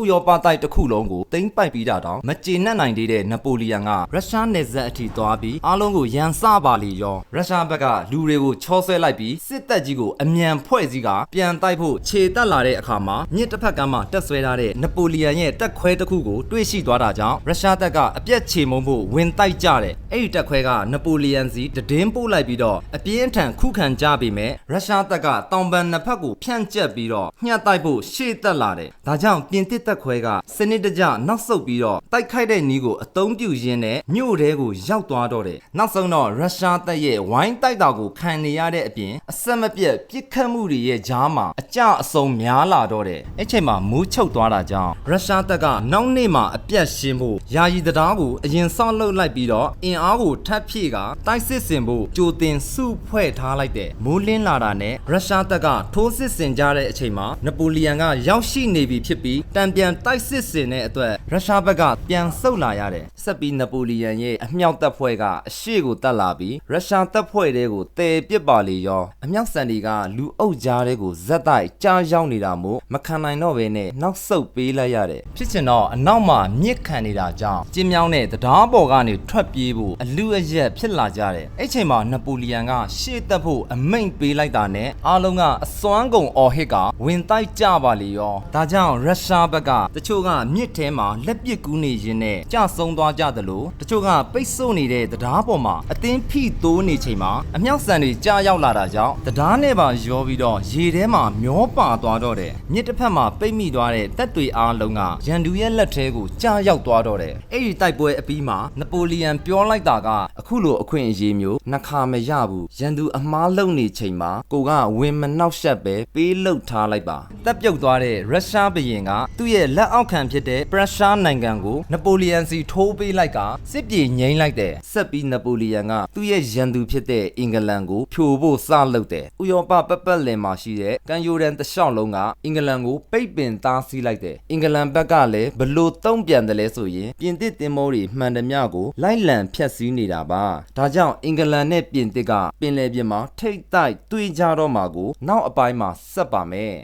ဥရောပတိုက်တစ်ခုလုံးကိုသိမ်းပိုက်ပြီးတာတောင်မကျေနပ်နိုင်သေးတဲ့နပိုလီယန်ကရုရှားနယ်စပ်အထိသွားပြီးအားလုံးကိုရန်စပါလေရောရုရှားဘက်ကလူတွေကိုချောဆွဲလိုက်ပြီးစစ်တပ်ကြီးကိုအမြန်ဖွဲ့စည်းကပြန်တိုက်ဖို့ခြေတက်လာတဲ့အခါမှာမြစ်တစ်ဖက်ကမှတက်ဆွဲထားတဲ့နပိုလီယန်ရဲ့တက်ခွဲတစ်ခုကိုတွေ့ရှိသွားတာကြောင့်ရုရှားတပ်ကအပြက်ချေမုံဖို့ဝင်တိုက်ကြတယ်အဲ့ဒီတက်ခွဲကနပိုလီယန်စီတည်င်းပို့လိုက်ပြီးတော့အပြင်းအထန်ခုခံကြပေမဲ့ရုရှားတပ်ကတောင်ပန်နှစ်ဖက်ကိုဖြန့်ကျက်ပြီးတော့ညှပ်တိုက်ဖို့ရှေ့တက်လာတယ်ဒါကြောင့်ပြင်သစ်တက်ခွဲကစနစ်တကျနောက်ဆုတ်ပြီးတော့တိုက်ခိုက်တဲ့နီးကိုအသုံးပြုရင်းနဲ့မြို့ထဲကိုရောက်သွားတော့တယ်နောက်ဆုံးတော့ရုရှားတပ်ရဲ့ဝိုင်းတိုက်တာကိုခံနေရတဲ့အပြင်အဆက်မပြတ်ပြစ်ခတ်မှုတွေရဲ့ကြားမှာအကြအဆုံးများလာတော့တယ်အဲ့ချိန်မှာမူးချုပ်သွားတာကြောင့်ရုရှားတပ်ကနောက်နေ့မှာအပြတ်ရှင်းဖို့ယာယီတရားကိုအရင်ဆောက်လုပ်လိုက်ပြီးတော့အင်အားကိုထပ်ဖြည့်ကတိုက်စစ်ဆင်ဖို့ကြိုတင်စုဖွဲ့ထားလိုက်တယ်မိုးလင်းလာတာနဲ့ရုရှားတပ်ကထိုးစစ်ဆင်ကြတဲ့အချိန်မှာနပိုလီယန်ကရောက်ရှိနေပြီဖြစ်ပြီးတံပြန်တိုက်စစ်ဆင်တဲ့အတွက်ရုရှားဘက်ကပြန်ဆုတ်လာရတယ်ဆက်ပြီးနပိုလီယန်ရဲ့အမြောက်တပ်ဖွဲ့ကအရှေ့ကိုတက်လာပြီးရုရှားတပ်ဖွဲ့တွေကိုတည်ပစ်ပါလေရောအမြောက်ဆန်တွေကလူအုပ်ကြားတွေကိုဇက်တိုက်ကြားရောက်နေတာမို့မခံနိုင်တော့ဘဲနဲ့နောက်ဆုတ်ပေးလိုက်ရတယ်ဖြစ်ချင်တော့အနောက်မှာမြစ်ခံနေတာကြောင့်ကျင်းမြောင်းတဲ့တရားပေါ်ကနေထွက်ပြေးဖို့အလူအရက်ဖြစ်လာကြတယ်အဲ့ချိန်မှာနပိုလီယန်ကရှေ့တက်ဖို့အမိန့်ပေးလိုက်တာနဲ့အားလုံးကအစွမ်းကုန်အော်ဟစ်ကဝင်တိုက်ကြပါလေရောဒါကြောင့်ရုရှားဘက်က တချို့ကမြစ်ထဲမှာလက်ပစ်ကူးနေရင်းနဲ့ကြဆုံးသွားကြသလိုတချို့ကပိတ်ဆို့နေတဲ့တရားပေါ်မှာအသင်းဖိတိုးနေချိန်မှာအမြောက်ဆန်တွေကြားရောက်လာတာကြောင့်တရားနဲ့ပါရောပြီးတော့ရေထဲမှာမျောပါသွားတော့တယ်မြစ်တစ်ဖက်မှာပိတ်မိသွားတဲ့တပ်တွေအားလုံးကရန်သူရဲ့လက်ထဲကိုကြားရောက်သွားတော့တယ်အဲ့ဒီတိုက်ပွဲအပြီးမှာနပိုလီယန်ပြောလိုက်တာကအခုလိုအခွင့်အရေးမျိုးနှစ်ခါမရဘူးရန်သူအမားလုံနေချိန်မှာကိုကဝင်မနှောက်ရှက်ပဲပေးလှုပ်ထားလိုက်ပါတပ်ပြုတ်သွားတဲ့ရုရှားဘရင်ကသူ့ရဲ့လက်အောက်ခံဖြစ်တဲ့ပရုရှားနိုင်ငံကိုနပိုလီယန်စီထိုးပေးလိုက်ကစစ်ပြေငိမ့်လိုက်တယ်ဆက်ပြီးနပိုလီယန်ကသူ့ရဲ့ရန်သူဖြစ်တဲ့အင်္ဂလန်ကိုဖြိုဖို့စလုပ်တယ်ဥရောပပတ်ပတ်လည်မှာရှိတဲ့ကန်ယိုရန်တလျှောက်လုံးကအင်္ဂလန်ကိုပိတ်ပင်သားဆီးလိုက်တယ်အင်္ဂလန်ဘက်ကလည်းဘလို့တုံ့ပြန်တယ်လဲဆိုရင်ပြင်သစ်တင်မောတွေမှန်သမျှကိုလိုက်လံဖျက်ဆီးနေတာပါဒါကြောင့်အင်္ဂလန်နဲ့ပြင်သစ်ကပင်လယ်ပြင်မှာထိတ်တိုက်တွေ့ကြတော့မှာကိုနောက်အပိုင်းမှာဆက်ပါမယ်